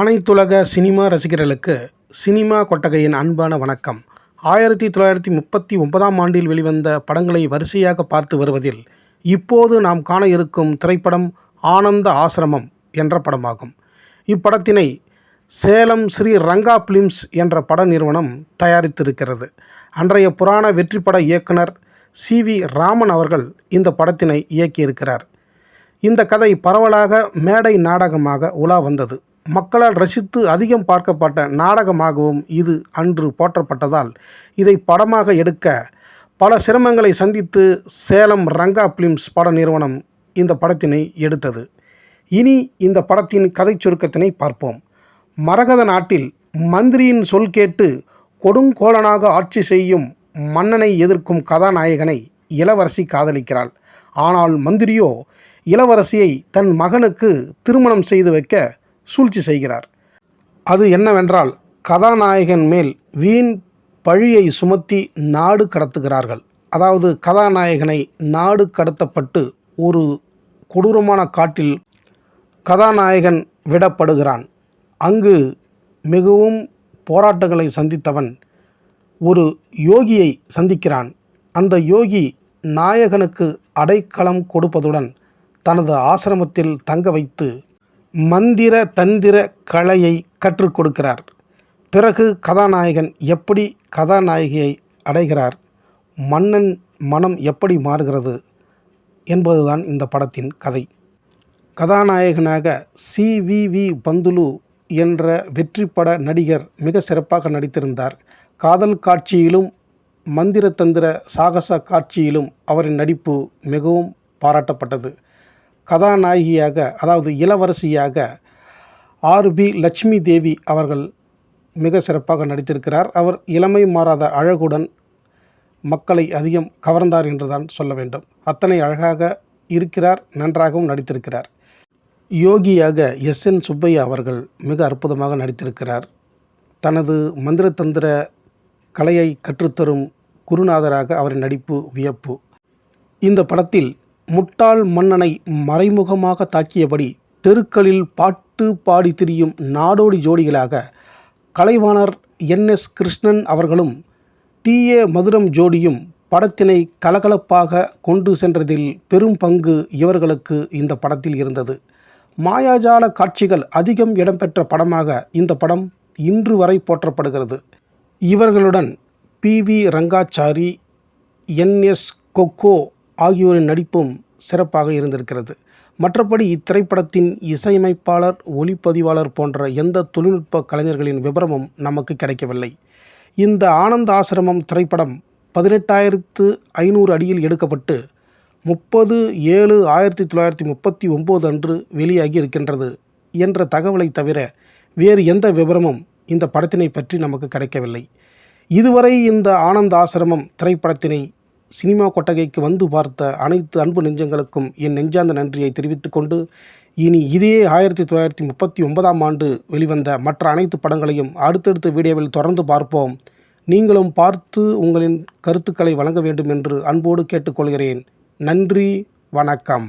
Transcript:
அனைத்துலக சினிமா ரசிகர்களுக்கு சினிமா கொட்டகையின் அன்பான வணக்கம். ஆயிரத்தி தொள்ளாயிரத்தி முப்பத்தி ஒன்பதாம் ஆண்டில் வெளிவந்த படங்களை வரிசையாக பார்த்து வருவதில் இப்போது நாம் காண இருக்கும் திரைப்படம் ஆனந்த ஆசிரமம் என்ற படமாகும். இப்படத்தினை சேலம் ஸ்ரீ ரங்கா பிலிம்ஸ் என்ற பட நிறுவனம் தயாரித்திருக்கிறது. அன்றைய புராண வெற்றிப்பட இயக்குனர் சி வி ராமன் அவர்கள் இந்த படத்தினை இயக்கியிருக்கிறார். இந்த கதை பரவலாக மேடை நாடகமாக உலா வந்தது. மக்களால் ரசித்து அதிகம் பார்க்கப்பட்ட நாடகமாகவும் இது அன்று போற்றப்பட்டதால் இதை படமாக எடுக்க பல சிரமங்களை சந்தித்து சேலம் ரங்கா பிலிம்ஸ் பட நிறுவனம் இந்த படத்தினை எடுத்தது. இனி இந்த படத்தின் கதை சுருக்கத்தினை பார்ப்போம். மரகத நாட்டில் மந்திரியின் சொல் கேட்டு கொடுங்கோலனாக ஆட்சி செய்யும் மன்னனை எதிர்க்கும் கதாநாயகனை இளவரசி காதலிக்கிறாள். ஆனால் மந்திரியோ இளவரசியை தன் மகனுக்கு திருமணம் செய்து வைக்க சூழ்ச்சி செய்கிறார். அது என்னவென்றால் கதாநாயகன் மேல் வீண் பழியை சுமத்தி நாடு கடத்துகிறார்கள். அதாவது கதாநாயகனை நாடு கடத்தப்பட்டு ஒரு கொடூரமான காட்டில் கதாநாயகன் விடப்படுகிறான். அங்கு மிகவும் போராட்டங்களை சந்தித்தவன் ஒரு யோகியை சந்திக்கிறான். அந்த யோகி நாயகனுக்கு அடைக்கலம் கொடுப்பதுடன் தனது ஆசிரமத்தில் தங்க வைத்து மந்திர தந்திர கலையை கற்றுக் கொடுக்கிறார். பிறகு கதாநாயகன் எப்படி கதாநாயகியை அடைகிறார்? மன்னன் மனம் எப்படி மாறுகிறது? என்பதுதான் இந்த படத்தின் கதை. கதாநாயகனாக சி. வி. வி. பந்துலு என்ற வெற்றிப்பட நடிகர் மிக சிறப்பாக நடித்திருந்தார். காதல் காட்சியிலும் மந்திர தந்திர சாகச காட்சியிலும் அவரின் நடிப்பு மிகவும் பாராட்டப்பட்டது. கதாநாயகியாக அதாவது இளவரசியாக ஆர் பி லட்சுமி தேவி அவர்கள் மிக சிறப்பாக நடித்திருக்கிறார். அவர் இளமை மாறாத அழகுடன் மக்களை அதிகம் கவர்ந்தார் என்றுதான் சொல்ல வேண்டும். அத்தனை அழகாக இருக்கிறார் நன்றாகவும் நடித்திருக்கிறார். யோகியாக எஸ். என். சுப்பையா அவர்கள் மிக அற்புதமாக நடித்திருக்கிறார். தனது மந்திர தந்திர கலையை கற்றுத்தரும் குருநாதராக அவரின் நடிப்பு வியப்பு. இந்த படத்தில் முட்டாள் மன்னனை மறைமுகமாக தாக்கியபடி தெருக்களில் பாட்டு பாடி திரியும் நாடோடி ஜோடிகளாக கலைவாணர் என். எஸ். கிருஷ்ணன் அவர்களும் டி. ஏ. மதுரம் ஜோடியும் படத்தினை கலகலப்பாக கொண்டு சென்றதில் பெரும் பங்கு இவர்களுக்கு இந்த படத்தில் இருந்தது. மாயாஜால காட்சிகள் அதிகம் இடம்பெற்ற படமாக இந்த படம் இன்று வரை போற்றப்படுகிறது. இவர்களுடன் P. V. Rangachari N. S. Kokko ஆகியோரின் நடிப்பும் சிறப்பாக இருந்திருக்கிறது. மற்றபடி இத்திரைப்படத்தின் இசையமைப்பாளர் ஒளிப்பதிவாளர் போன்ற எந்த தொழில்நுட்ப கலைஞர்களின் விவரமும் நமக்கு கிடைக்கவில்லை. இந்த ஆனந்த ஆசிரமம் திரைப்படம் பதினெட்டாயிரத்து ஐநூறு அடியில் எடுக்கப்பட்டு முப்பது ஏழு ஆயிரத்தி தொள்ளாயிரத்தி முப்பத்தி ஒம்பது அன்று வெளியாகி இருக்கின்றது என்ற தகவலை தவிர வேறு எந்த விவரமும் இந்த படத்தினை பற்றி நமக்கு கிடைக்கவில்லை. இதுவரை இந்த ஆனந்த ஆசிரமம் திரைப்படத்தினை சினிமா கொட்டகைக்கு வந்து பார்த்த அனைத்து அன்பு நெஞ்சங்களுக்கும் என் நெஞ்சார்ந்த நன்றியை தெரிவித்துக்கொண்டு இனி இதே ஆயிரத்தி தொள்ளாயிரத்தி முப்பத்தி ஒன்பதாம் ஆண்டு வெளிவந்த மற்ற அனைத்து படங்களையும் அடுத்தடுத்த வீடியோவில் தொடர்ந்து பார்ப்போம். நீங்களும் பார்த்து உங்களின் கருத்துக்களை வழங்க வேண்டும் என்று அன்போடு கேட்டுக்கொள்கிறேன். நன்றி வணக்கம்.